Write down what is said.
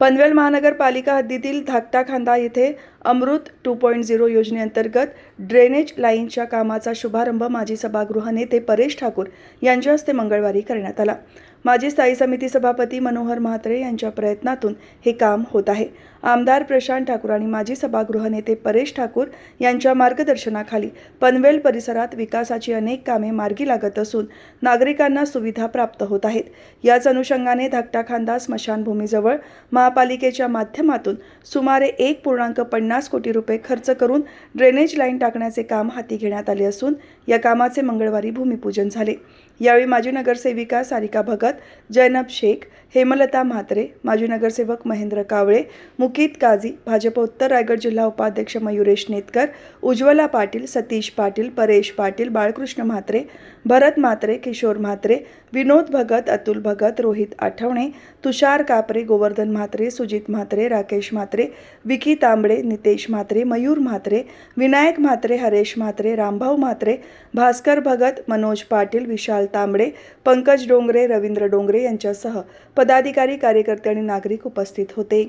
पनवेल महानगरपालिका हद्दीतील धाकटा खांदा येथे अमृत टू पॉईंट झिरो योजनेअंतर्गत ड्रेनेज लाईनच्या कामाचा शुभारंभ माजी सभागृह नेते परेश ठाकूर यांच्या हस्ते मंगळवारी करण्यात आला. माजी स्थायी समिती सभापती मनोहर म्हात्रे यांच्या प्रयत्नातून हे काम होत आहे. आमदार प्रशांत ठाकूर आणि माजी सभागृह नेते परेश ठाकूर यांच्या मार्गदर्शनाखाली पनवेल परिसरात विकासाची अनेक कामे मार्गी लागत असून नागरिकांना सुविधा प्राप्त होत आहेत. याच अनुषंगाने धाकटा खांदा स्मशानभूमीजवळ महापालिकेच्या माध्यमातून सुमारे एक पूर्णांक पन्नास कोटी रुपये खर्च करून ड्रेनेज लाईन टाकण्याचे काम हाती घेण्यात आले असून या कामाचे मंगळवारी भूमिपूजन झाले. यावेळी माजी नगरसेविका सारिका भगत जैनब शेख हेमलता म्हात्रे माजी नगरसेवक महेंद्र कावळे मुकीत काझी भाजप उत्तर रायगड जिल्हा उपाध्यक्ष मयुरेश नेतकर उज्ज्वला पाटील सतीश पाटील परेश पाटील बाळकृष्ण म्हात्रे भरत म्हात्रे किशोर म्हात्रे विनोद भगत अतुल भगत रोहित आठवणे तुषार कापरे गोवर्धन म्हात्रे सुजित म्हात्रे राकेश म्हात्रे विकी तांबडे नितेश म्हात्रे मयूर म्हात्रे विनायक म्हात्रे हरेश म्हात्रे रामभाऊ म्हात्रे भास्कर भगत मनोज पाटील विशाल तांबडे पंकज डोंगरे रवींद्र डोंगरे यांच्यासह पदाधिकारी कार्यकर्ते आणि नागरिक उपस्थित होते.